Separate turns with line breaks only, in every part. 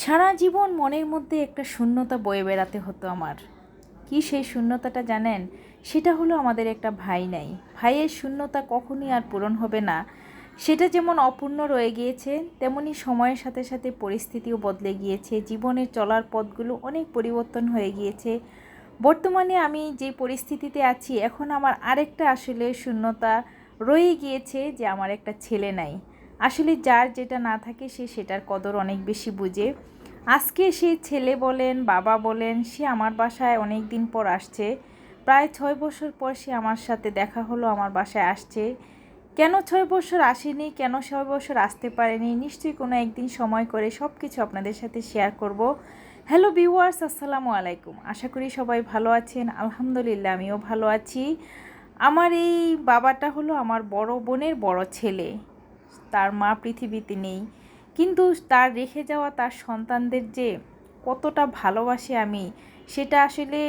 সারা জীবন মনের মধ্যে একটা শূন্যতা বয়ে বেড়াতে হতো আমার। কি সেই শূন্যতাটা জানেন? সেটা হলো আমাদের একটা ভাই নাই। ভাইয়ের শূন্যতা কখনই আর পূরণ হবে না। সেটা যেমন অপূর্ণ রয়ে গিয়েছে, তেমনি সময়ের সাথে সাথে পরিস্থিতিও বদলে গিয়েছে। জীবনের চলার পথগুলো অনেক পরিবর্তন হয়ে গিয়েছে। বর্তমানে আমি যে পরিস্থিতিতে আছি, এখন আমার আরেকটা আসলে শূন্যতা রয়ে গিয়েছে যে আমার একটা ছেলে নাই। আসলে যার যেটা না থাকে সে সেটার কদর অনেক বেশি বুঝে। আজকে সে ছেলে বলেন, বাবা বলেন, সে আমার বাসায় অনেক দিন পর আসছে। প্রায় ছয় বছর পর সে আমার সাথে দেখা হলো, আমার বাসায় আসছে। কেন ছয় বছর আসেনি? কেন ছয় বছর আসতে পারেনি? নিশ্চয়ই কোনো একদিন সময় করে সব কিছু আপনাদের সাথে শেয়ার করব। হ্যালো ভিউয়ার্স আসসালামু আলাইকুম। আশা করি সবাই ভালো আছেন। আলহামদুলিল্লাহ, আমিও ভালো আছি। আমার এই বাবাটা হলো আমার বড় বোনের বড় ছেলে। তার মা পৃথিবীতে নেই। কিন্তু তার রেখে যাওয়া তার সন্তানদের যে কতটা ভালোবাসি আমি, সেটা আসলে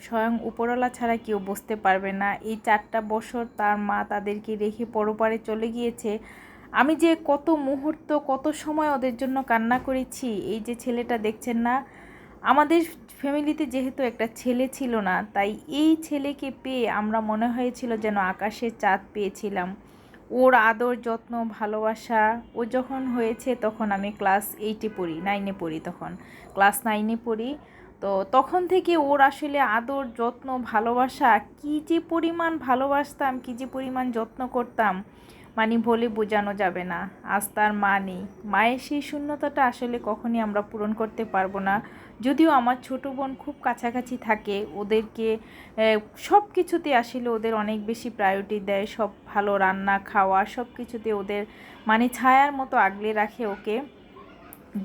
স্বয়ং উপরওয়ালা ছাড়া কেউ বুঝতে পারবে না। এই চারটা বছর তার মা তাদেরকে রেখে পরপারে চলে গিয়েছে। আমি যে কত মুহূর্ত, কত সময় ওদের জন্য কান্না করেছি, এই যে ছেলেটা দেখছেন না? আমাদের ফ্যামিলিতে যেহেতু একটা ছেলে ছিল না, তাই এই ছেলেকে পেয়ে আমরা মনে হয়েছিল যেন আকাশের চাঁদ পেয়েছিলাম। ওর আদর, যত্ন, ভালোবাসা, ও যখন হয়েছে তখন আমি ক্লাস এইটে পড়ি নাইনে পড়ি তখন। ক্লাস নাইনে পড়ি। তো তখন থেকে ওর আসলে আদর, যত্ন, ভালোবাসা, কী যে পরিমাণ ভালোবাসতাম, কী যে পরিমাণ যত্ন করতাম মানে বলে বোঝানো যাবে না। আজ তার মা নেই। মায়ের সেই শূন্যতাটা আসলে কখনই আমরা পূরণ করতে পারব না। যদিও আমার ছোটো বোন খুব কাছাকাছি থাকে, ওদেরকে সব কিছুতে আসলে ওদের অনেক বেশি প্রায়োরিটি দেয়। সব ভালো রান্না, খাওয়া সব কিছুতে ওদের মানে ছায়ার মতো আগলে রাখে ওকে।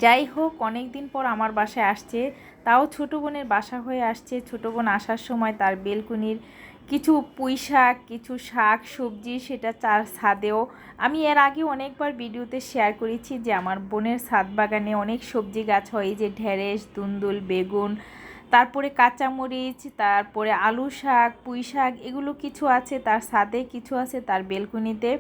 যাই হোক অনেক দিন পর আমার বাসায় আসছে। তাও ছোটো বোনের বাসা হয়ে আসছে। ছোটো বোন আসার সময় তার বেলকুনির কিছু পুঁই শাক কিছু শাক, সবজি সেটা চার ছাদেও। আমি এর আগে অনেকবার ভিডিওতে শেয়ার করেছি যে আমার বোনের ছাদ বাগানে অনেক সবজি গাছ হয় যে ঢেঁড়েস, দুন্দুল, বেগুন, তারপরে কাঁচামরিচ, তারপরে আলু শাক পুঁই শাক এগুলো কিছু আছে, তার ছাদে কিছু আছে, তার বেলকুনিতে।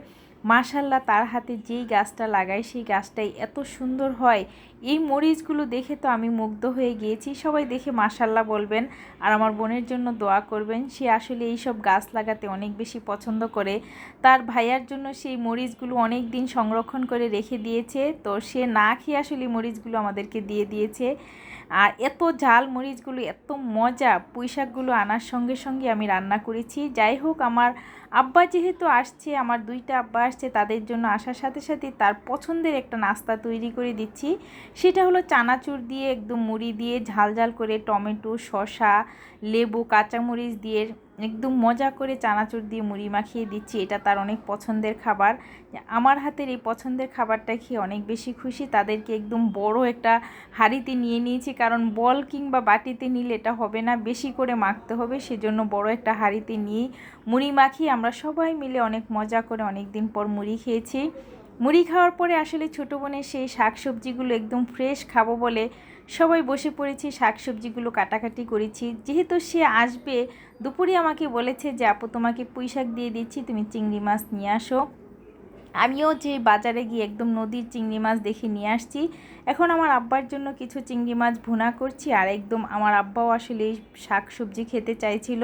মাশাল্লাহ তার হাতে যেই গাছটা লাগায় সেই গাছটাই এত সুন্দর হয়। এই মরিচগুলো দেখে তো আমি মুগ্ধ হয়ে গিয়েছি। সবাই দেখে মাশাল্লাহ বলবেন আর আমার বোনের জন্য দোয়া করবেন। সে আসলে এই সব গাছ লাগাতে অনেক বেশি পছন্দ করে। তার ভাইয়ার জন্য সেই মরিচগুলো অনেক দিন সংরক্ষণ করে রেখে দিয়েছে। তো সে না খেয়ে আসলে মরিচগুলো আমাদেরকে দিয়ে দিয়েছে। আর এত ঝাল মরিচগুলো, এত মজা, পুঁইশাকগুলো আনার সঙ্গে সঙ্গে আমি রান্না করেছি। যাই হোক, আমার আব্বা যেহেতু আসছে, আমার দুইটা আব্বা আসছে, তাদের জন্য আসার সাথে সাথে তার পছন্দের একটা নাস্তা তৈরি করে দিচ্ছি। সেটা হলো চানাচুর দিয়ে একদম মুড়ি দিয়ে ঝাল ঝাল করে টমেটো, শসা, লেবু, কাঁচামরিচ দিয়ে একদম মজা করে চানাচুর দিয়ে মুড়ি মাখিয়ে দিচ্ছি। এটা তার অনেক পছন্দের খাবার। আমার হাতের এই পছন্দের খাবারটা খেয়ে অনেক বেশি খুশি। তাদেরকে একদম বড় একটা হাঁড়িতে নিয়ে নিয়েছি। কারণ বল কিংবা বাটিতে নিলে এটা হবে না। বেশি করে মাখতে হবে। সেজন্য বড় একটা হাঁড়িতে নিয়ে মুড়ি মাখিয়ে আমরা সবাই মিলে অনেক মজা করে অনেক দিন পর মুড়ি খেয়েছি। মুড়ি খাওয়ার পরে আসলে ছোটো বোনের সেই শাক সবজিগুলো একদম ফ্রেশ খাব বলে সবাই বসে পড়েছি শাক সবজিগুলো কাটাকাটি করেছি। যেহেতু সে আসবে, দুপুরে আমাকে বলেছে যে, আপু, তোমাকে পুঁই শাক দিয়ে দিচ্ছি, তুমি চিংড়ি মাছ নিয়ে আসো। আমিও যে বাজারে গিয়ে একদম নদীর চিংড়ি মাছ দেখে নিয়ে আসছি। এখন আমার আব্বার জন্য কিছু চিংড়ি মাছ ভুনা করছি আর একদম আমার আব্বাও আসলে শাক সবজি খেতে চাইছিল।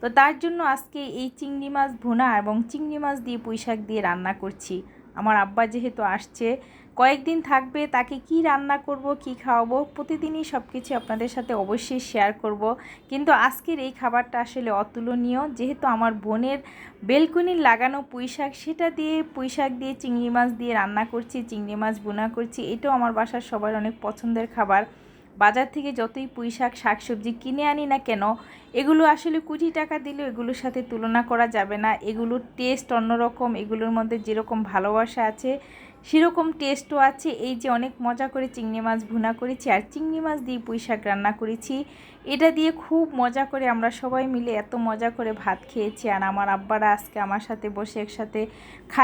তো তার জন্য আজকে এই চিংড়ি মাছ ভুনা এবং চিংড়ি মাছ দিয়ে পুঁই শাক দিয়ে রান্না করছি। আমার আব্বা যেহেতু আসছে, কয়েকদিন থাকবে, তাকে কি রান্না করব, কি খাওয়াবো, প্রতিদিনই সব কিছু আপনাদের সাথে অবশ্যই শেয়ার করব। কিন্তু আজকের এই খাবারটা আসলে অতুলনীয়। যেহেতু আমার বোনের বেলকুনির লাগানো পুঁইশাক, সেটা দিয়ে পুঁইশাক দিয়ে চিংড়ি মাছ দিয়ে রান্না করছি, চিংড়ি মাছ বোনা করছি, এটাও আমার বাসার সবার অনেক পছন্দের খাবার। বাজার থেকে যতই পুঁই শাক শাকসবজি কিনে আনি না কেন, এগুলো আসলে কুড়ি টাকা দিলেও এগুলোর সাথে তুলনা করা যাবে না। এগুলোর টেস্ট অন্যরকম, এগুলোর মধ্যে যেরকম ভালোবাসা আছে, সেরকম টেস্টও আছে। এই যে অনেক মজা করে চিংড়ি মাছ ভুনা করেছি আর চিংড়ি মাছ দিয়ে পুঁই শাক রান্না করেছি, এটা দিয়ে খুব মজা করে আমরা সবাই মিলে এত মজা করে ভাত খেয়েছি। আর আমার আব্বারা আজকে আমার সাথে বসে একসাথে খা